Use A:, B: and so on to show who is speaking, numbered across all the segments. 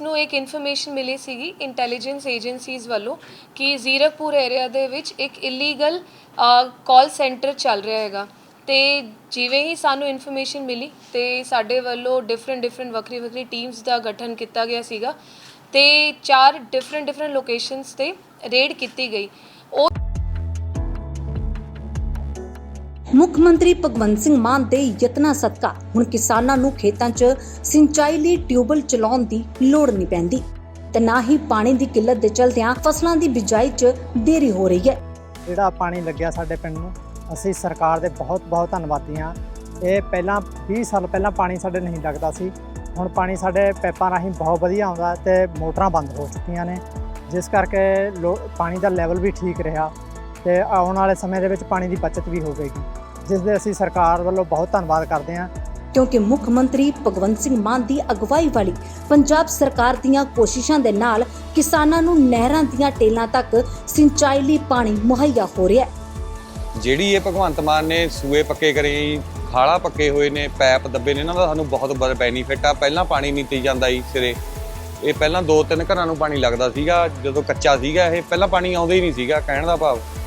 A: ਨੂੰ ਇੱਕ ਇਨਫੋਰਮੇਸ਼ਨ ਮਿਲੀ ਸੀਗੀ ਇੰਟੈਲੀਜੈਂਸ ਏਜੰਸੀਜ਼ ਵੱਲੋਂ ਕਿ ਜ਼ੀਰਕਪੁਰ ਏਰੀਆ ਦੇ ਵਿੱਚ ਇੱਕ ਇਲੀਗਲ ਕਾਲ ਸੈਂਟਰ ਚੱਲ ਰਿਹਾ ਹੈਗਾ। ਤੇ ਜਿਵੇਂ ਹੀ ਸਾਨੂੰ ਇਨਫੋਰਮੇਸ਼ਨ ਮਿਲੀ ਤੇ ਸਾਡੇ ਵੱਲੋਂ ਡਿਫਰੈਂਟ ਡਿਫਰੈਂਟ ਵੱਖਰੀ ਵੱਖਰੀ ਟੀਮਸ ਦਾ ਗਠਨ ਕੀਤਾ ਗਿਆ ਸੀਗਾ ਤੇ ਚਾਰ ਡਿਫਰੈਂਟ ਡਿਫਰੈਂਟ ਲੋਕੇਸ਼ਨਸ ਤੇ ਰੇਡ ਕੀਤੀ ਗਈ।
B: ਮੁੱਖ ਮੰਤਰੀ ਭਗਵੰਤ ਸਿੰਘ ਮਾਨ ਦੇ ਯਤਨਾਂ ਸਦਕਾ ਹੁਣ ਕਿਸਾਨਾਂ ਨੂੰ ਖੇਤਾਂ 'ਚ ਸਿੰਚਾਈ ਲਈ ਟਿਊਬਲ ਚਲਾਉਣ ਦੀ ਲੋੜ ਨਹੀਂ ਪੈਂਦੀ ਤੇ ਨਾ ਹੀ ਪਾਣੀ ਦੀ ਕਿੱਲਤ ਦੇ ਚਲਦਿਆਂ ਫਸਲਾਂ ਦੀ ਬਿਜਾਈ 'ਚ ਦੇਰੀ ਹੋ ਰਹੀ ਹੈ।
C: ਜਿਹੜਾ ਪਾਣੀ ਲੱਗਿਆ ਸਾਡੇ ਪਿੰਡ ਨੂੰ, ਅਸੀਂ ਸਰਕਾਰ ਦੇ ਬਹੁਤ ਬਹੁਤ ਧੰਨਵਾਦੀ ਹਾਂ। ਇਹ ਪਹਿਲਾਂ 20 ਸਾਲ ਪਹਿਲਾਂ ਪਾਣੀ ਸਾਡੇ ਨਹੀਂ ਲੱਗਦਾ ਸੀ। ਹੁਣ ਪਾਣੀ ਸਾਡੇ ਪੈਪਾਂ ਰਾਹੀਂ ਬਹੁਤ ਵਧੀਆ ਆਉਂਦਾ ਤੇ ਮੋਟਰਾਂ ਬੰਦ ਹੋ ਚੁੱਕੀਆਂ ਨੇ। ਜਿਸ ਕਰਕੇ ਲੋ- ਪਾਣੀ ਦਾ ਲੈਵਲ ਵੀ ਠੀਕ ਰਿਹਾ ਤੇ ਆਉਣ ਵਾਲੇ ਸਮੇਂ ਦੇ ਵਿੱਚ ਪਾਣੀ ਦੀ ਬਚਤ ਵੀ ਹੋਵੇਗੀ ਜਿਸ ਦੇ ਅਸੀਂ ਸਰਕਾਰ ਵੱਲੋਂ ਬਹੁਤ ਧੰਨਵਾਦ ਕਰਦੇ ਹਾਂ।
B: ਕਿਉਂਕਿ ਮੁੱਖ ਮੰਤਰੀ ਭਗਵੰਤ ਸਿੰਘ ਮਾਨ ਦੀ ਅਗਵਾਈ ਵਾਲੀ ਪੰਜਾਬ ਸਰਕਾਰ ਦੀਆਂ ਕੋਸ਼ਿਸ਼ਾਂ ਦੇ ਨਾਲ ਕਿਸਾਨਾਂ ਨੂੰ ਨਹਿਰਾਂ ਦੀਆਂ ਟੇਲਾਂ ਤੱਕ ਸਿੰਚਾਈ ਲਈ ਪਾਣੀ ਮੁਹੱਈਆ ਹੋ ਰਿਹਾ ਹੈ।
D: ਜਿਹੜੀ ਇਹ ਭਗਵੰਤ ਮਾਨ ਨੇ ਸੂਏ ਪੱਕੇ ਕਰੇ ਜੀ ਖਾਲਾ ਪੱਕੇ ਹੋਏ ਨੇ ਪੈਪ ਦੱਬੇ ਨੇ ਇਹਨਾਂ ਦਾ ਸਾਨੂੰ ਬਹੁਤ ਬੜਾ ਬੈਨੀਫਿਟ ਆ। ਪਹਿਲਾਂ ਪਾਣੀ ਨਹੀਂ ਤੀ ਜਾਂਦਾ ਜੀ ਸਿਰੇ। ਇਹ ਪਹਿਲਾਂ ਦੋ ਤਿੰਨ ਘਰਾਂ ਨੂੰ ਪਾਣੀ ਲੱਗਦਾ ਸੀਗਾ ਜਦੋਂ ਕੱਚਾ ਸੀਗਾ ਇਹ ਪਹਿਲਾਂ ਪਾਣੀ ਆਉਂਦਾ ਹੀ ਨਹੀਂ ਸੀਗਾ ਕਹਿਣ ਦਾ ਭਾਵ।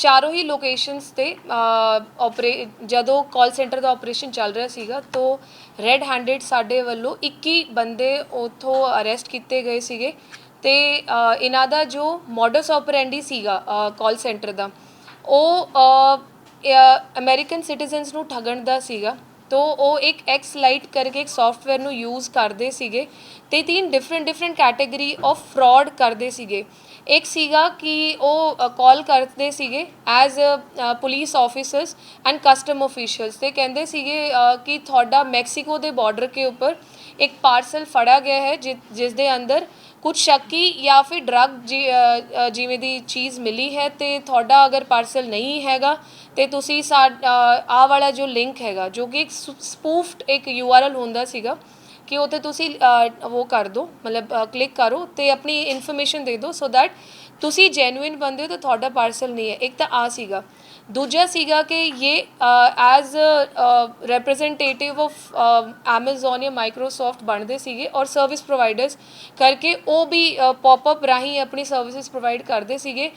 A: ਚਾਰੋਂ ਹੀ ਲੋਕੇਸ਼ਨਸ ਤੇ ਆਪਰੇ ਜਦੋਂ ਕਾਲ ਸੈਂਟਰ ਦਾ ਆਪਰੇਸ਼ਨ ਚੱਲ ਰਿਹਾ ਸੀਗਾ, ਤੋਂ ਰੈੱਡ ਹੈਂਡਡ ਸਾਡੇ ਵੱਲੋਂ 21 ਬੰਦੇ ਉਥੋਂ ਅਰੈਸਟ ਕੀਤੇ ਗਏ ਸੀਗੇ। ਤੇ ਇਹਨਾਂ ਦਾ ਜੋ ਮੋਡਸ ਆਪਰੈਂਡੀ ਸੀਗਾ ਕਾਲ ਸੈਂਟਰ ਦਾ, ਉਹ ਅਮਰੀਕਨ ਸਿਟੀਜ਼ਨਸ ਨੂੰ ਠੱਗਣ ਦਾ ਸੀਗਾ। ਤੋ ਉਹ ਇੱਕ ਐਕਸ ਲਾਈਟ ਕਰਕੇ ਇੱਕ ਸੌਫਟਵੇਅਰ ਨੂੰ ਯੂਜ਼ ਕਰਦੇ ਸੀਗੇ ਤੇ ਤਿੰਨ different different category of fraud ਕਰਦੇ ਸੀਗੇ। ਇੱਕ ਸੀਗਾ ਕਿ ਉਹ ਕਾਲ ਕਰਦੇ ਸੀਗੇ as uh police officers and custom officials ਤੇ ਕਹਿੰਦੇ ਸੀਗੇ ਕਿ ਤੁਹਾਡਾ ਮੈਕਸੀਕੋ ਦੇ ਬਾਰਡਰ ਕੇ ਉੱਪਰ ਇੱਕ ਪਾਰਸਲ ਫੜਾ ਗਿਆ ਹੈ ਜਿ- ਜਿਸ ਦੇ ਅੰਦਰ ਕੁਝ ਸ਼ੱਕੀ ਜਾਂ ਫਿਰ ਡਰਗ ਜਿਵੇਂ ਦੀ ਚੀਜ਼ ਮਿਲੀ ਹੈ ਤੇ ਤੁਹਾਡਾ ਅਗਰ ਪਾਰਸਲ ਨਹੀਂ ਹੈਗਾ, ਤੇ ਤੁਸੀਂ ਆ ਵਾਲਾ ਜੋ ਲਿੰਕ ਹੈਗਾ, ਜੋ ਕਿ ਇੱਕ ਸਪੂਫਡ ਇੱਕ URL ਹੁੰਦਾ ਸੀਗਾ, ਕਿ ਉਹ ਤੇ ਤੁਸੀਂ ਉਹ ਕਰ ਦਿਓ ਮਤਲਬ ਕਲਿੱਕ ਕਰੋ ਤੇ ਆਪਣੀ ਇਨਫੋਰਮੇਸ਼ਨ ਦੇ ਦਿਓ ਸੋ ਦੈਟ ਤੁਸੀਂ ਜੈਨੂਇਨ ਬੰਦੇ ਹੋ ਤਾਂ ਤੁਹਾਡਾ ਪਾਰਸਲ ਨਹੀਂ ਹੈ। ਇੱਕ ਤਾਂ ਆ ਸੀਗਾ ਦੂਜਾ ਸੀਗਾ ਕਿ ਇਹ ਐਜ਼ ਰਿਪਰੈਜ਼ੈਂਟੇਟਿਵ ਆਫ Amazon ਜਾਂ Microsoft ਬਣਦੇ ਸੀਗੇ ਔਰ ਸਰਵਿਸ ਪ੍ਰੋਵਾਈਡਰਸ ਕਰਕੇ ਉਹ ਵੀ ਪੌਪ ਅਪ ਰਾਹੀਂ ਆਪਣੀ ਸਰਵਿਸਿਜ਼ ਪ੍ਰੋਵਾਈਡ ਕਰਦੇ ਸੀਗੇ।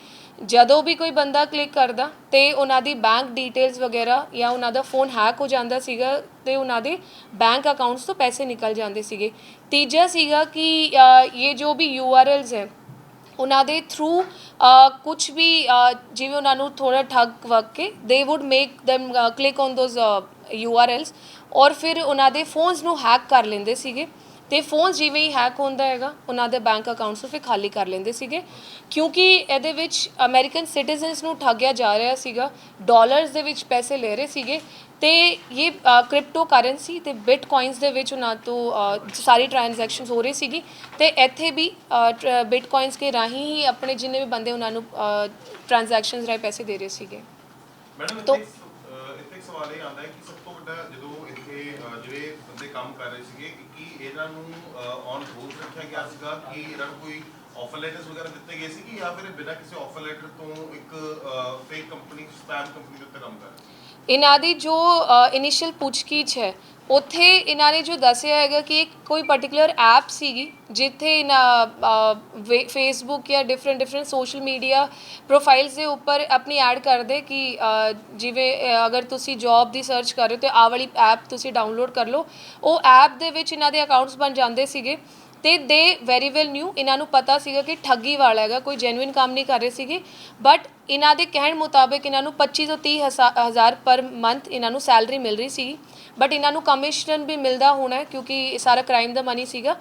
A: ਜਦੋਂ ਵੀ ਕੋਈ ਬੰਦਾ ਕਲਿੱਕ ਕਰਦਾ ਤੇ ਉਹਨਾਂ ਦੀ ਬੈਂਕ ਡੀਟੇਲਸ ਵਗੈਰਾ ਜਾਂ ਉਹਨਾਂ ਦਾ ਫੋਨ ਹੈਕ ਹੋ ਜਾਂਦਾ ਸੀਗਾ ਤੇ ਉਹਨਾਂ ਦੇ ਬੈਂਕ ਅਕਾਊਂਟਸ ਤੋਂ ਪੈਸੇ ਨਿਕਲ ਜਾਂਦੇ ਸੀਗੇ। ਤੀਜਾ ਸੀਗਾ ਕਿ ਅ, ਇਹ ਜੋ ਵੀ URLs ਹੈ ਉਹਨਾਂ ਦੇ ਥਰੂ ਕੁਝ ਵੀ ਜਿਵੇਂ ਉਹਨਾਂ ਨੂੰ ਥੋੜਾ ਠੱਗ ਵਗ ਕੇ ਦੇ would make them click on those URLs ਔਰ ਫਿਰ ਉਹਨਾਂ ਦੇ ਫੋਨਸ ਨੂੰ ਹੈਕ ਕਰ ਲੈਂਦੇ ਸੀਗੇ। ਤੇ ਫੋਨ ਜਿਵੇਂ ਹੀ ਹੈਕ ਹੁੰਦਾ ਹੈਗਾ, ਉਹਨਾਂ ਦੇ ਬੈਂਕ ਅਕਾਊਂਟਸ ਨੂੰ ਫਿਰ ਖਾਲੀ ਕਰ ਲੈਂਦੇ ਸੀਗੇ। ਕਿਉਂਕਿ ਇਹਦੇ ਵਿੱਚ ਅਮਰੀਕਨ ਸਿਟੀਜ਼ਨਸ ਨੂੰ ਠੱਗਿਆ ਜਾ ਰਿਹਾ ਸੀਗਾ ਡਾਲਰਸ ਦੇ ਵਿੱਚ ਪੈਸੇ ਲੈ ਰਹੇ ਸੀਗੇ। ਤੇ ਇਹ ਕ੍ਰਿਪਟੋ ਕਰੰਸੀ ਤੇ ਬਿਟਕੋਇਨਸ ਦੇ ਵਿੱਚ ਉਹਨਾਂ ਤੋਂ ਅ, ਸਾਰੀ ਟ੍ਰਾਂਜੈਕਸ਼ਨਸ ਹੋ ਰਹੀ ਸੀਗੀ ਤੇ ਇੱਥੇ ਵੀ ਬਿਟਕੋਇਨਸ ਕੇ ਰਾਹੀਂ ਹੀ ਆਪਣੇ ਜਿੰਨੇ ਵੀ ਬੰਦੇ ਉਹਨਾਂ ਨੂੰ ਟ੍ਰਾਂਜੈਕਸ਼ਨਸ ਰਾਹੀਂ ਪੈਸੇ ਦੇ ਰਹੇ ਸੀਗੇ
E: ਮੈਡਮ
A: ਤੋ-
E: ਇੱਥੇ ਇੱਕ ਸ- ਅਹ ਇੱਥੇ ਇੱਕ ਸਵਾਲ ਇਹ ਆਉਂਦਾ ਹੈ ਕਿ ਸਭ ਤੋਂ ਵੱਡਾ ਜਦੋਂ ਇੱਥੇ ਅਹ, ਜਿਹੜੇ ਬੰਦੇ ਕੰਮ ਕਰ ਰਹੇ ਸੀਗੇ ਕਿ ਕੀ ਇਹਨਾਂ ਨੂੰ ਔਨ ਰੂਲ ਰੱਖਿਆ ਗਿਆ ਸੀਗਾ ਕਿ ਇਹਨਾਂ ਨੂੰ ਕੋਈ ਆਫਰ ਲੈਟਰਸ ਵਗੈਰਾ ਦਿੱਤੇ ਗਏ ਸੀ ਕਿ ਜਾਂ ਫਿਰ ਬਿਨਾਂ ਕਿਸੇ ਆਫਰ ਲੈਟਰ ਤੋਂ ਇੱਕ ਫੇਕ ਕੰਪਨੀ ਸਪੈਮ ਕੰਪਨੀ ਦੇ ਉੱਤੇ ਕੰਮ ਕਰ ਰਹੇ ਸੀ?
A: ਇਹਨਾਂ ਦੀ ਜੋ ਇਨੀਸ਼ੀਅਲ ਪੁੱਛਗਿੱਛ ਹੈ, ਉੱਥੇ ਇਹਨਾਂ ਨੇ ਜੋ ਦੱਸਿਆ ਹੈਗਾ ਕਿ ਇੱਕ ਕੋਈ ਪਾਰਟਿਕੂਲਰ ਐਪ ਸੀਗੀ, ਜਿੱਥੇ ਇਹਨਾਂ ਫੇਸਬੁੱਕ ਜਾਂ different different social media profiles ਦੇ ਉੱਪਰ ਆਪਣੀ ਐਡ ਕਰਦੇ ਕਿ ਜਿਵੇਂ ਅਗਰ ਤੁਸੀਂ ਜੌਬ ਦੀ ਸਰਚ ਕਰ ਰਹੇ ਹੋ ਤੇ ਆਹ ਵਾਲੀ ਐਪ ਤੁਸੀਂ ਡਾਊਨਲੋਡ ਕਰ ਲਓ। ਉਹ ਐਪ ਦੇ ਵਿੱਚ ਇਹਨਾਂ ਦੇ ਅਕਾਊਂਟਸ ਬਣ ਜਾਂਦੇ ਸੀਗੇ। ਤੇ ਦੇ ਵੈਰੀ ਵੈਲ ਨਿਊ ਇਹਨਾਂ ਨੂੰ ਪਤਾ ਸੀਗਾ ਕਿ ਠੱਗੀ ਵਾਲਾ ਹੈਗਾ, ਕੋਈ ਜੈਨੂਇਨ ਕੰਮ ਨਹੀਂ ਕਰ ਰਹੇ ਸੀਗੇ ਬਟ ਇਹਨਾਂ ਦੇ ਕਹਿਣ ਮੁਤਾਬਕ ਇਹਨਾਂ ਨੂੰ 25 ਤੋਂ 30 ਹਸਾ- ਹਜ਼ਾਰ ਪਰ ਮੰਥ ਇਹਨਾਂ ਨੂੰ ਸੈਲਰੀ ਮਿਲ ਰਹੀ ਸੀ ਬਟ ਇਹਨਾਂ ਨੂੰ ਕਮਿਸ਼ਨ ਵੀ ਮਿਲਦਾ ਹੋਣਾ ਕਿਉਂਕਿ ਇਹ ਸਾਰਾ ਕ੍ਰਾਈਮ ਦਾ ਮਨੀ ਸੀਗਾ।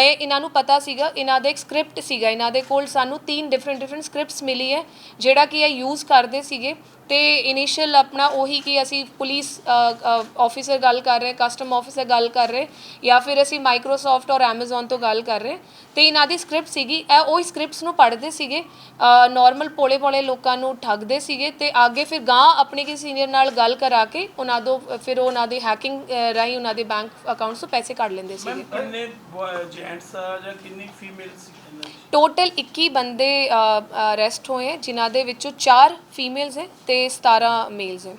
A: ਇਹ ਇਹਨਾਂ ਨੂੰ ਪਤਾ ਸੀਗਾ, ਇਹਨਾਂ ਦਾ ਇੱਕ ਸਕ੍ਰਿਪਟ ਸੀਗਾ, ਇਹਨਾਂ ਦੇ ਕੋਲ ਸਾਨੂੰ ਤਿੰਨ ਡਿਫਰੈਂਟ ਡਿਫਰੈਂਟ ਸਕ੍ਰਿਪਟਸ ਮਿਲੀ ਹੈ, ਜਿਹੜਾ ਕਿ ਇਹ ਯੂਜ਼ ਕਰਦੇ ਸੀਗੇ। ਤੇ ਇਨੀਸ਼ੀਅਲ ਆਪਣਾ ਉਹੀ ਕਿ ਅਸੀਂ ਪੁਲਿਸ ਆਫੀਸਰ ਗੱਲ ਕਰ ਰਹੇ ਕਸਟਮ ਆਫੀਸਰ ਗੱਲ ਕਰ ਰਹੇ ਜਾਂ ਫਿਰ ਅਸੀਂ ਮਾਈਕਰੋਸਾਫਟ ਔਰ Amazon ਤੋਂ ਗੱਲ ਕਰ ਰਹੇ ਤੇ ਇਹਨਾਂ ਦੀ ਸਕ੍ਰਿਪਟ ਸੀਗੀ ਇਹ ਉਹ ਸਕ੍ਰਿਪਟਸ ਨੂੰ ਪੜ੍ਹਦੇ ਸੀਗੇ ਨਾਰਮਲ ਪੋਲੇ ਪੋਲੇ ਲੋਕਾਂ ਨੂੰ ਠੱਗਦੇ ਸੀਗੇ ਤੇ ਅੱਗੇ ਫਿਰ ਗਾਂ ਆਪਣੇ ਕਿਸੇ ਸੀਨੀਅਰ ਨਾਲ ਗੱਲ ਕਰਾ ਕੇ ਉਹਨਾਂ ਤੋਂ ਫਿਰ ਉਹਨਾਂ ਦੀ ਹੈਕਿੰਗ ਰਾਹੀਂ ਉਹਨਾਂ ਦੇ ਬੈਂਕ ਅਕਾਊਂਟਸ ਤੋਂ ਪੈਸੇ ਕੱਢ ਲੈਂਦੇ ਸੀਗੇ
F: ਕਿੰਨੇ ਜੈਂਟਸ ਆ ਜਾਂ ਕਿੰਨੀ ਫੀਮੇਲਸ ਇਹਨਾਂ 'ਚ?
A: ਟੋਟਲ 21 ਬੰਦੇ ਅਰੈਸਟ ਹੋਏ ਹੈ, ਜਿਨ੍ਹਾਂ ਦੇ ਵਿੱਚੋਂ 4 ਫੀਮੇਲਸ ਹੈ ਤੇ 17 ਮੇਲਸ ਹੈ।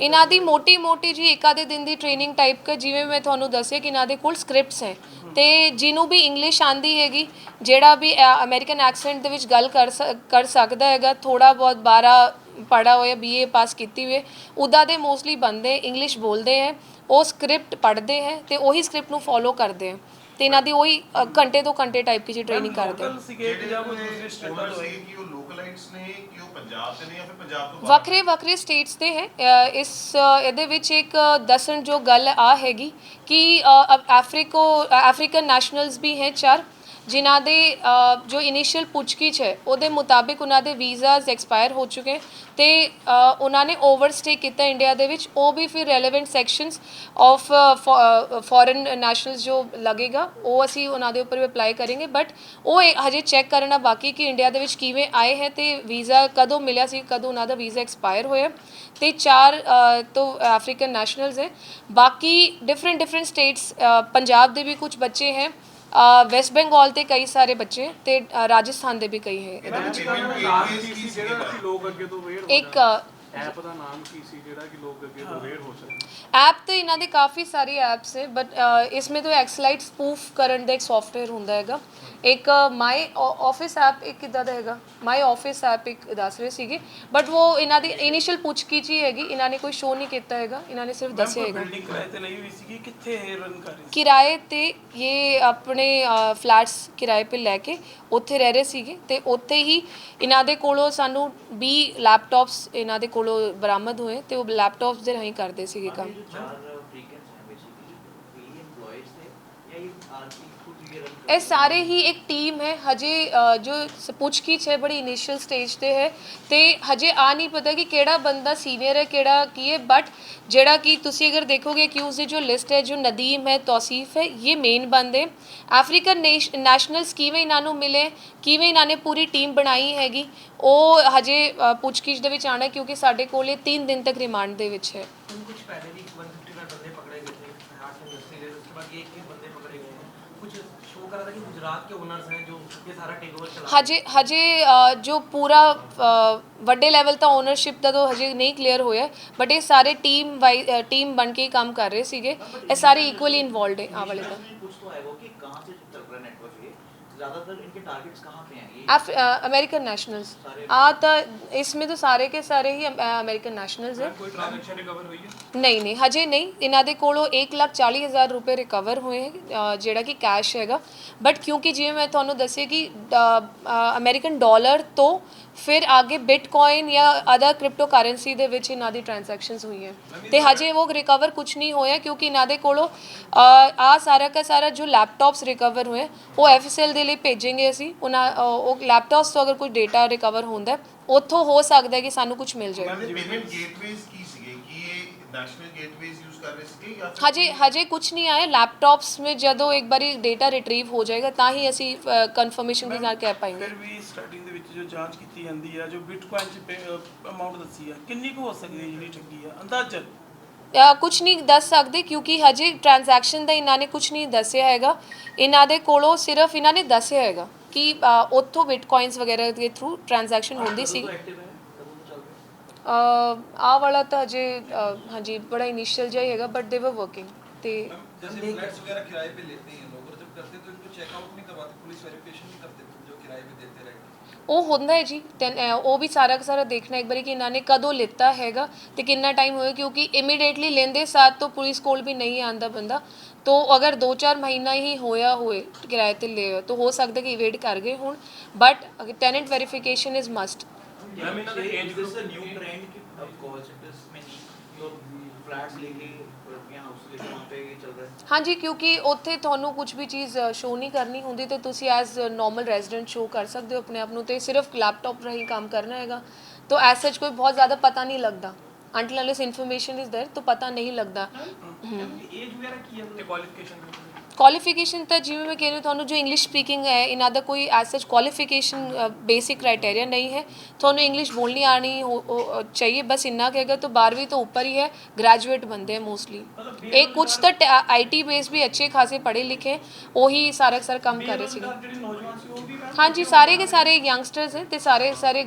A: ਇਹਨਾਂ ਦੀ ਮੋਟੀ ਮੋਟੀ ਜੀ ਇੱਕ ਆਧੇ ਦਿਨ ਦੀ ਟ੍ਰੇਨਿੰਗ ਟਾਈਪ ਕਾ ਜਿਵੇਂ ਮੈਂ ਤੁਹਾਨੂੰ ਦੱਸਿਆ ਕਿ ਇਹਨਾਂ ਦੇ ਕੋਲ ਸਕ੍ਰਿਪਟਸ ਹੈ। ਤੇ ਜਿਹਨੂੰ ਵੀ ਇੰਗਲਿਸ਼ ਆਂਦੀ ਹੈਗੀ, ਜਿਹੜਾ ਵੀ ਅਮਰੀਕਨ ਐਕਸੈਂਟ ਦੇ ਵਿੱਚ ਗੱਲ ਕਰ ਸ- ਕਰ ਸਕਦਾ ਹੈਗਾ ਥੋੜਾ ਬਹੁਤ 12 ਪੜਾ ਹੋਇਆ ਬੀਏ ਪਾਸ ਕੀਤੀ ਹੋਏ ਉਹਦਾ ਦੇ ਮੋਸਟਲੀ ਬੰਦੇ ਇੰਗਲਿਸ਼ ਬੋਲਦੇ ਹੈ। ਉਹ ਸਕ੍ਰਿਪਟ ਪੜ੍ਹਦੇ ਹੈ ਤੇ ਉਹੀ ਸਕ੍ਰਿਪਟ ਨੂੰ ਫੋਲੋ ਕਰਦੇ ਹੈ। ਤੇ ਇਹਨਾਂ ਦੀ ਉਹੀ ਅ, ਘੰਟੇ ਤੋਂ ਘੰਟੇ ਟਾਈਪ ਦੀ ਟ੍ਰੇਨਿੰਗ ਕਰਦੇ ਹੈ।
F: Local ਸੀਗੇ ਕਿ ਜਾਂ ਕੋਈ ਦੂਸਰੇ
E: ਜਿਹੜੇ
F: ਸਟੇਟਾਂ
E: owner
F: ਤੋਂ
E: ਸੀਗੇ ਕਿ ਉਹ ਲੋਕਲਾਈਟਸ ਨੇ ਕਿ ਉਹ ਪੰਜਾਬ ਦੇ ਨੇ ਜਾਂ ਫਿਰ ਪੰਜਾਬ ਤੋਂ ਬਾਹਰ?
A: ਵੱਖਰੇ ਵੱਖਰੇ ਸਟੇਟਸ ਦੇ ਹੈ। ਅ, ਇਸ ਅ, ਇਹਦੇ ਵਿੱਚ ਇੱਕ ਦੱਸਣ ਜੋ ਗੱਲ ਆ ਹੈਗੀ ਕਿ ਅ, ਅ- ਅਫਰੀਕੋ ਅ, ਅਫਰੀਕਨ ਨੈਸ਼ਨਲਸ ਵੀ ਹੈ ਚਾਰ। ਜਿਨ੍ਹਾਂ ਦੇ ਅ, ਜੋ ਇਨੀਸ਼ੀਅਲ ਪੁੱਛਗਿੱਛ ਹੈ ਉਹਦੇ ਮੁਤਾਬਿਕ ਉਹਨਾਂ ਦੇ ਵੀਜ਼ਾਸ ਐਕਸਪਾਇਰ ਹੋ ਚੁੱਕੇ ਤੇ ਅ, ਉਹਨਾਂ ਨੇ ਓਵਰਸਟੇ ਕੀਤਾ ਇੰਡੀਆ ਦੇ ਵਿੱਚ ਉਹ ਵੀ ਫਿਰ relevant sections of foreign nationals ਜੋ ਲੱਗੇਗਾ ਉਹ ਅਸੀਂ ਉਹਨਾਂ ਦੇ ਉੱਪਰ ਵੀ ਅਪਲਾਈ ਕਰਾਂਗੇ ਬਟ ਉਹ ਇਹ ਹਜੇ ਚੈੱਕ ਕਰਨਾ ਬਾਕੀ ਕਿ ਇੰਡੀਆ ਦੇ ਵਿੱਚ ਕਿਵੇਂ ਆਏ ਹੈ ਤੇ ਵੀਜ਼ਾ ਕਦੋਂ ਮਿਲਿਆ ਸੀ ਕਦੋਂ ਉਹਨਾਂ ਦਾ ਵੀਜ਼ਾ ਐਕਸਪਾਇਰ ਹੋਇਆ ਤੇ ਚਾਰ ਅ, ਤੋਂ ਅਫਰੀਕਨ ਨੈਸ਼ਨਲਸ ਹੈ। ਬਾਕੀ ਡਿਫਰੈਂਟ ਡਿਫਰੈਂਟ ਸਟੇਟਸ ਪੰਜਾਬ ਦੇ ਵੀ ਕੁਝ ਬੱਚੇ ਹੈ। ਵੈਸਟ ਬੰਗਾਲ ਤੇ ਕਈ ਸਾਰੇ ਬੱਚੇ ਤੇ ਅ, ਰਾਜਸਥਾਨ ਦੇ ਵੀ ਕਈ ਹੈ ਇਹਦੇ ਵਿੱਚ।
G: ਨਾਮ ਕੀ ਸੀ ਜਿਹੜਾ ਕਿ ਲੋਕ ਅੱਗੇ ਤੋਂ ਅਵੇਅਰ ਹੋ
A: ਇੱਕ ਅ,
G: ਐਪ ਦਾ ਨਾਮ ਕੀ ਸੀ ਜਿਹੜਾ ਕਿ ਲੋਕ ਅੱਗੇ ਤੋਂ ਅਵੇਅਰ ਹੋ ਸਕਣ
A: ਐਪ ਤੇ ਇਹਨਾਂ ਦੇ ਕਾਫੀ ਸਾਰੇ ਐਪਸ ਹੈ ਬਟ ਇਸਮੇ ਤੋਂ ਐਕਸਲਾਈਟ ਸਪੂਫ ਕਰਨ ਦਾ ਇੱਕ ਸੌਫਟਵੇਅਰ ਹੁੰਦਾ ਹੈਗਾ। ਇੱਕ ਮਾਈ ਆਫਿਸ ਐਪ ਇੱਕ ਕਿੱਦਾਂ ਦਾ ਹੈਗਾ? ਮਾਈ ਆਫਿਸ ਐਪ ਇੱਕ ਦੱਸ ਰਹੇ ਸੀਗੇ ਬਟ ਉਹ ਇਹਨਾਂ ਦੀ ਇਨੀਸ਼ੀਅਲ ਪੁੱਛਗਿੱਛ ਹੀ ਹੈਗੀ ਇਹਨਾਂ ਨੇ ਕੋਈ ਸ਼ੋਅ ਨਹੀਂ ਕੀਤਾ ਹੈਗਾ ਇਹਨਾਂ ਨੇ ਸਿਰਫ ਦੱਸਿਆ ਹੈਗਾ।
F: ਬਿਲਡਿੰਗ ਕਿਰਾਏ ਤੇ ਲਈ ਹੋਈ ਸੀਗੀ? ਕਿੱਥੇ ਇਹ ਰਨ ਕਰ ਰਹੀ ਸੀ?
A: ਕਿਰਾਏ ਤੇ ਇਹ ਆਪਣੇ ਫਲੈਟਸ ਕਿਰਾਏ 'ਤੇ ਲੈ ਕੇ ਉੱਥੇ ਰਹਿ ਰਹੇ ਸੀਗੇ ਤੇ ਉੱਥੇ ਹੀ ਇਹਨਾਂ ਦੇ ਕੋਲੋਂ ਸਾਨੂੰ 20 ਲੈਪਟਾਪਸ ਇਹਨਾਂ ਦੇ ਕੋਲੋਂ ਬਰਾਮਦ ਹੋਏ ਤੇ ਉਹ ਲੈਪਟਾਪਸ ਦੇ ਰਾਹੀਂ ਕਰਦੇ ਸੀਗੇ ਕੰਮ। ਇਹ ਸਾਰੇ ਹੀ ਇੱਕ ਟੀਮ ਹੈ। ਹਜੇ ਜੋ ਪੁੱਛਗਿੱਛ ਹੈ, ਬੜੀ ਇਨੀਸ਼ੀਅਲ ਸਟੇਜ ਤੇ ਹੈ। ਤੇ ਹਜੇ ਆ ਨਹੀਂ ਪਤਾ ਕਿ ਕਿਹੜਾ ਬੰਦਾ ਸੀਨੀਅਰ ਹੈ, ਕਿਹੜਾ ਕੀ ਹੈ। ਬਟ ਜਿਹੜਾ ਕਿ ਤੁਸੀਂ ਅਗਰ ਦੇਖੋਗੇ ਕਿਊਜ਼ ਦੀ ਜੋ ਲਿਸਟ ਹੈ, ਜੋ ਨਦੀਮ ਹੈ, ਤੌਸੀਫ ਹੈ, ਇਹ ਮੇਨ ਬੰਦੇ ਆਫਰੀਕਨ ਨੈਸ਼ਨਲ ਕਿਵੇਂ ਇਹਨਾਂ ਨੂੰ ਮਿਲੇ, ਕਿਵੇਂ ਇਹਨਾਂ ਨੇ ਪੂਰੀ ਟੀਮ ਬਣਾਈ ਹੈਗੀ, ਉਹ ਹਜੇ ਪੁੱਛਗਿੱਛ ਦੇ ਵਿੱਚ ਆਣਾ ਕਿਉਂਕਿ ਸਾਡੇ ਕੋਲ ਇਹ 3 ਦਿਨ ਤੱਕ ਰਿਮਾਂਡ ਦੇ ਵਿੱਚ ਹੈ।
H: कर रहा था कि गुजरात के ओनर्स हैं जो ये सारा टेक ओवर चला
A: ਹਜੇ ਹਜੇ ਅ, ਜੋ ਪੂਰਾ ਅ, ਵੱਡੇ ਲੈਵਲ ਤਾਂ ਓਨਰਸ਼ਿਪ ਦਾ ਤਾਂ ਹਜੇ ਨਹੀਂ ਕਲੀਅਰ ਹੋਇਆ ਬਟ ਇਹ ਸਾਰੇ ਟੀਮ ਵਾਈ ਟੀਮ ਬਣ ਕੇ ਹੀ ਕੰਮ ਕਰ ਰਹੇ ਸੀਗੇ ਇਹ ਸਾਰੇ ਇਕੁਅਲੀ ਇਨਵੋਲਡ ਹੈ ਆ ਵਾਲੇ ਤਾਂ
H: कुछ तो है वो कि कहाँ से ज़्यादातर इनके टारगेट्स कहाँ पे हैं ये
A: अमेरिकन नेशनल्स आ तो इसमें तो सारे के सारे ही अमेरिकन नेशनल्स है
G: ਕੋਈ ਟ੍ਰਾਂਜੈਕਸ਼ਨ ਰਿਕਵਰ ਹੋਈ ਹੈ
A: ਨਹੀਂ ਨਹੀਂ ਹਜੇ ਨਹੀਂ ਇਹਨਾਂ ਦੇ ਕੋਲੋਂ 140000 ਰੁਪਏ ਰਿਕਵਰ ਹੋਏ ਹੈ, ਅ, ਜਿਹੜਾ ਕਿ ਕੈਸ਼ ਹੈਗਾ ਬਟ ਕਿਉਂਕਿ ਜਿਵੇਂ ਮੈਂ ਤੁਹਾਨੂੰ ਦੱਸਿਆ ਕਿ ਅਮਰੀਕਨ ਡਾਲਰ ਤੋਂ ਫਿਰ ਅੱਗੇ ਬਿਟਕੋਇਨ ਜਾਂ ਅਦਰ ਕ੍ਰਿਪਟੋ ਕਰੰਸੀ ਦੇ ਵਿੱਚ ਇਹਨਾਂ ਦੀ ਟ੍ਰਾਂਜੈਕਸ਼ਨਸ ਹੋਈਆਂ ਤੇ ਹਜੇ ਉਹ ਰਿਕਵਰ ਕੁਝ ਨਹੀਂ ਹੋਇਆ ਕਿਉਂਕਿ ਇਹਨਾਂ ਦੇ ਕੋਲੋਂ ਆ ਸਾਰਾ ਦਾ ਸਾਰਾ ਜੋ ਲੈਪਟਾਪਸ ਰਿਕਵਰ ਹੋਏ ਉਹ ਐਫਐਸਐਲ ਦੇ ਲਈ ਭੇਜेंगे ਅਸੀਂ ਉਹਨਾਂ ਅ, ਉਹ ਲੈਪਟਾਪਸ ਤੋਂ ਅਗਰ ਕੋਈ ਡੇਟਾ ਰਿਕਵਰ ਹੁੰਦਾ ਹੈ, ਉੱਥੋਂ ਹੋ ਸਕਦਾ ਹੈ ਕਿ ਸਾਨੂੰ ਕੁਝ ਮਿਲ ਜਾਵੇ।
E: ਮੈਮ ਮਿਨੀਮਮ ਗੇਟਵੇਜ਼ ਕੀ ਸੀਗੇ? ਕੀ ਇਹ ਨੈਸ਼ਨਲ ਗੇਟਵੇਜ਼ ਯੂਜ਼ ਕਰ ਰਹੇ ਸੀਗੇ ਜਾਂ ਫਿਰ
A: ਹਜੇ ਹਜੇ ਕੁਝ ਨਹੀਂ ਆਇਆ। ਲੈਪਟॉप्स में ਜਦੋਂ ਇੱਕ ਵਾਰੀ ਡੇਟਾ ਰਿਟਰੀਵ ਹੋ ਜਾਏਗਾ ਤਾਂ ਹੀ ਅਸੀਂ ਕਨਫਰਮੇਸ਼ਨ ਦੇ ਨਾਲ ਕਹਿ ਪਾਏਂਗੇ।
F: ਫਿਰ ਵੀ ਸਟਾਰਟਿੰਗ ਦੇ ਵਿੱਚ ਜੋ ਜਾਂਚ ਕੀਤੀ ਜਾਂਦੀ ਆ ਜੋ ਬਿਟਕੋਇਨ ਚ ਅਮਾਉਂਟ ਦੱਸੀ ਆ ਕਿੰਨੀ ਕੁ ਹੋ ਸਕਦੀ ਹੈ ਜਿਹੜੀ ਠੱਗੀ ਆ? ਅੰਦਾਜ਼ਨ
A: ਕੁਝ ਨਹੀਂ ਦੱਸ ਸਕਦੇ ਕਿਉਂਕਿ ਹਜੇ ਟ੍ਰਾਂਜੈਕਸ਼ਨ ਦਾ ਇਹਨਾਂ ਨੇ ਕੁਝ ਨਹੀਂ ਦੱਸਿਆ ਹੈਗਾ ਇਹਨਾਂ ਦੇ ਕੋਲੋਂ ਸਿਰਫ ਇਹਨਾਂ ਨੇ ਦੱਸਿਆ ਹੈਗਾ ਕਿ ਅ, ਉੱਥੋਂ ਬਿਟਕੋਇਨਸ ਵਗੈਰਾ ਦੇ ਥਰੂ ਟ੍ਰਾਂਜੈਕਸ਼ਨ ਹੁੰਦੀ ਸੀ
H: एक्टिव है कब तो चल रहे हैं
A: ਆ ਵਾਲਾ ਤਾਂ ਹਜੇ ਅ, ਹਾਂਜੀ ਬੜਾ ਇਨੀਸ਼ੀਅਲ ਜਿਹਾ ਹੀ ਹੈਗਾ ਬਟ ਦੇ ਵਰ ਵਰਕਿੰਗ ਤੇ
I: जैसे फ्लैट्स वगैरह किराए पे लेते हैं लोग और जब करते हैं तो इनको चेकआउट नहीं करवाते पुलिस वेरिफिकेशन नहीं करते जो किराए पे देते रहेंगे
A: ਉਹ ਹੁੰਦਾ ਹੈ ਜੀ ਉਹ ਵੀ ਸਾਰਾ ਦਾ ਸਾਰਾ ਦੇਖਣਾ ਇੱਕ ਵਾਰੀ ਕਿ ਇਹਨਾਂ ਨੇ ਕਦੋਂ ਲਿੱਤਾ ਹੈਗਾ ਤੇ ਕਿੰਨਾ ਟਾਈਮ ਹੋਇਆ ਕਿਉਂਕਿ ਇਮੀਡੀਏਟਲੀ ਲੈਂਦੇ ਸਾਥ ਤੋਂ ਪੁਲਿਸ ਕੋਲ ਵੀ ਨਹੀਂ ਆਂਦਾ ਬੰਦਾ ਤੋ ਅਗਰ 2-4 ਮਹੀਨਾ ਹੀ ਹੋਇਆ ਹੋਏ ਕਿਰਾਏ ਤੇ ਲਏ ਹੋਏ, ਤਾਂ ਹੋ ਸਕਦਾ ਕਿ ਵੇਟ ਕਰ ਗਏ ਹੋਣ
H: but tenant verification is must Yeah, I mean, this is a new trend. Of course, it is many. Your flats lately
A: ਹਾਂਜੀ ਕਿਉਂਕਿ ਉੱਥੇ ਤੁਹਾਨੂੰ ਕੁਝ ਵੀ ਚੀਜ਼ ਸ਼ੋ ਨਹੀਂ ਕਰਨੀ ਹੁੰਦੀ ਤੇ ਤੁਸੀਂ ਐਜ਼ ਨਾਰਮਲ ਰੈਜ਼ੀਡੈਂਟ ਸ਼ੋ ਕਰ ਸਕਦੇ ਹੋ ਆਪਣੇ ਆਪ ਨੂੰ ਤੇ ਸਿਰਫ ਲੈਪਟਾਪ ਰਾਹੀਂ ਕੰਮ ਕਰਨਾ ਹੈਗਾ तो ਐਜ਼ ਸੱਚ ਕੋਈ ਬਹੁਤ ਜ਼ਿਆਦਾ ਪਤਾ ਨਹੀਂ ਲੱਗਦਾ until unless information is there तो ਪਤਾ ਨਹੀਂ ਲੱਗਦਾ
H: एज वगैरह की है क्वालिफिकेशन
A: ਕੁਆਲੀਫਿਕੇਸ਼ਨ ਤਾਂ ਜਿਵੇਂ ਮੈਂ ਕਹਿ ਰਹੀ ਤੁਹਾਨੂੰ ਜੋ ਇੰਗਲਿਸ਼ ਸਪੀਕਿੰਗ ਹੈ, ਇਹਨਾਂ ਦਾ ਕੋਈ ਐਸ ਸੱਚ ਕੁਆਲੀਫਿਕੇਸ਼ਨ ਬੇਸਿਕ ਕ੍ਰਾਈਟੇਰੀਆ ਨਹੀਂ ਹੈ। ਤੁਹਾਨੂੰ ਇੰਗਲਿਸ਼ ਬੋਲਣੀ ਆਣੀ ਚਾਹੀਏ, ਬਸ ਇੰਨਾ ਕਿ ਅਗਰ ਤਾਂ 12ਵੀਂ ਤੋਂ ਉੱਪਰ ਹੀ ਹੈ ਗ੍ਰੈਜੂਏਟ ਬੰਦੇ ਹੈ ਮੋਸਟਲੀ ਇਹ ਕੁਝ ਤਾਂ ਆਈਟੀ ਬੇਸ ਵੀ ਅੱਛੇ ਖਾਸੇ ਪੜ੍ਹੇ ਲਿਖੇ, ਉਹੀ ਸਾਰਾ ਸਾਰਾ ਕੰਮ ਕਰ ਰਹੇ ਸੀਗੇ। ਹਾਂਜੀ, ਸਾਰੇ ਦੇ ਸਾਰੇ ਯੰਗਸਟਰਸ ਹੈ ਤੇ ਸਾਰੇ ਸਾਰੇ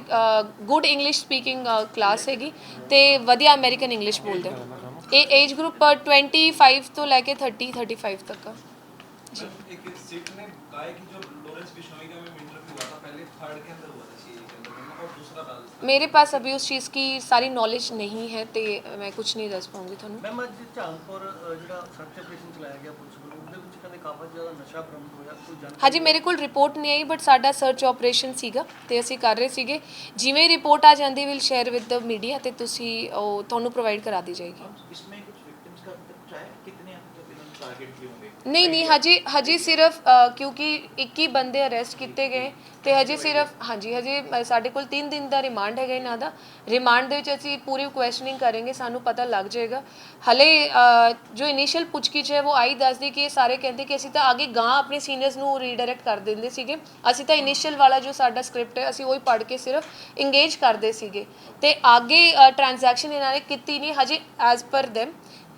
A: ਗੁੱਡ ਇੰਗਲਿਸ਼ ਸਪੀਕਿੰਗ ਕਲਾਸ ਹੈਗੀ ਤੇ ਵਧੀਆ ਅਮਰੀਕਨ ਇੰਗਲਿਸ਼ ਬੋਲਦੇ ਇਹ ਏਜ ਗਰੁੱਪ 25 ਤੋਂ ਲੈ ਕੇ 30 35 ਤੱਕ ਆ
I: एक सीट में गाय की जो लॉरेंस बिश्नोई का में इंटरव्यू हुआ था पहले थर्ड के अंदर हुआ था सीए के अंदर में और दूसरा राजस्थान
A: मेरे पास अभी उस चीज़ की सारी नॉलेज नहीं है तो मैं कुछ नहीं दस पाऊंगी ਤੁਹਾਨੂੰ
J: ਮੈਮ ਅੱਜ ਝਾਂਗਪੁਰ ਅ, ਜਿਹੜਾ ਸਰਚ ਆਪਰੇਸ਼ਨ ਚਲਾਇਆ ਗਿਆ ਪੁਲਿਸ ਵੱਲੋਂ ਉਹਦੇ ਵਿੱਚ ਕਹਿੰਦੇ ਕਾਫੀ ਜ਼ਿਆਦਾ ਨਸ਼ਾ ਬਰਾਮਦ ਹੋਇਆ ਕੋਈ ਜਾਣਕਾਰੀ
A: ਹਾਂਜੀ ਮੇਰੇ ਕੋਲ ਰਿਪੋਰਟ ਨਹੀਂ ਆਈ ਬਟ ਸਾਡਾ ਸਰਚ ਆਪਰੇਸ਼ਨ ਸੀਗਾ ਤੇ ਅਸੀਂ ਕਰ ਰਹੇ ਸੀਗੇ ਜਿਵੇਂ ਰਿਪੋਰਟ ਆ ਜਾਂਦੀ will share with the media ਤੇ ਤੁਸੀਂ ਉਹ ਤੁਹਾਨੂੰ ਪ੍ਰੋਵਾਈਡ ਕਰਾ ਦੀ ਜਾਏਗੀ
J: इसमें
A: ਨਹੀਂ ਨਹੀਂ ਹਜੇ ਹਜੇ ਸਿਰਫ ਕਿਉਂਕਿ 21 ਬੰਦੇ ਅਰੈਸਟ ਕੀਤੇ ਗਏ ਤੇ ਹਜੇ ਸਿਰਫ ਹਾਂਜੀ ਹਜੇ ਸਾਡੇ ਕੋਲ 3 ਦਿਨ ਦਾ ਰਿਮਾਂਡ ਹੈਗਾ ਇਹਨਾਂ ਦਾ। ਰਿਮਾਂਡ ਦੇ ਵਿੱਚ ਅਸੀਂ ਪੂਰੀ ਕੁਐਸਚਨਿੰਗ ਕਰਾਂਗੇ ਸਾਨੂੰ ਪਤਾ ਲੱਗ ਜਾਏਗਾ। ਹਲੇ ਜੋ ਇਨੀਸ਼ੀਅਲ ਪੁੱਛਗਿੱਛ ਹੈ ਉਹ ਆਈ ਦੱਸਦੀ ਕਿ ਸਾਰੇ ਕਹਿੰਦੇ ਕਿ ਅਸੀਂ ਤਾਂ ਅੱਗੇ ਗਾਂ ਆਪਣੇ ਸੀਨੀਅਰਸ ਨੂੰ ਰੀਡਾਇਰੈਕਟ ਕਰ ਦਿੰਦੇ ਸੀਗੇ। ਅਸੀਂ ਤਾਂ ਇਨੀਸ਼ੀਅਲ ਵਾਲਾ ਜੋ ਸਾਡਾ ਸਕ੍ਰਿਪਟ ਹੈ ਅਸੀਂ ਉਹ ਹੀ ਪੜ੍ਹ ਕੇ ਸਿਰਫ ਇੰਗੇਜ ਕਰਦੇ ਸੀਗੇ। ਤੇ ਅੱਗੇ ਟ੍ਰਾਂਜੈਕਸ਼ਨ ਇਹਨਾਂ ਨੇ ਕੀਤੀ ਨਹੀਂ ਹਜੇ ਐਜ਼ ਪਰ ਦੈਮ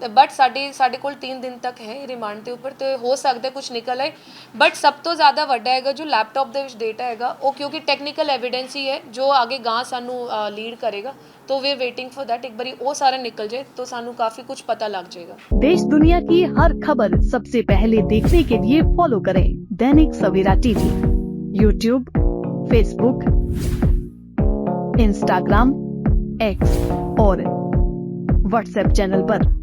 A: ਬਟ ਸਾਡੇ ਸਾਡੇ ਕੋਲ 3 ਦਿਨ ਤੱਕ ਹੈ ਰਿਮਾਂਡ ਦੇ ਉੱਪਰ ਤੇ ਹੋ ਸਕਦਾ ਕੁਝ ਨਿਕਲ ਆਏ ਬਟ ਸਭ ਤੋਂ ਜ਼ਿਆਦਾ ਵੱਡਾ ਹੈਗਾ ਜੋ ਲੈਪਟਾਪ ਦੇ ਵਿੱਚ ਡਾਟਾ ਹੈਗਾ ਉਹ ਕਿਉਂਕਿ ਟੈਕਨੀਕਲ ਐਵੀਡੈਂਸ ਹੀ ਹੈ ਜੋ ਅੱਗੇ ਗਾਂ ਸਾਨੂੰ ਲੀਡ ਕਰੇਗਾ तो वे वेटिंग फॉर दैट एक बारी वो सारा निकल जाए तो सानू काफी कुछ पता लग जाएगा
K: देश दुनिया की हर खबर सबसे पहले देखने के लिए फॉलो करें Dainik Savera TV YouTube Facebook Instagram X और व्हाट्सएप चैनल पर।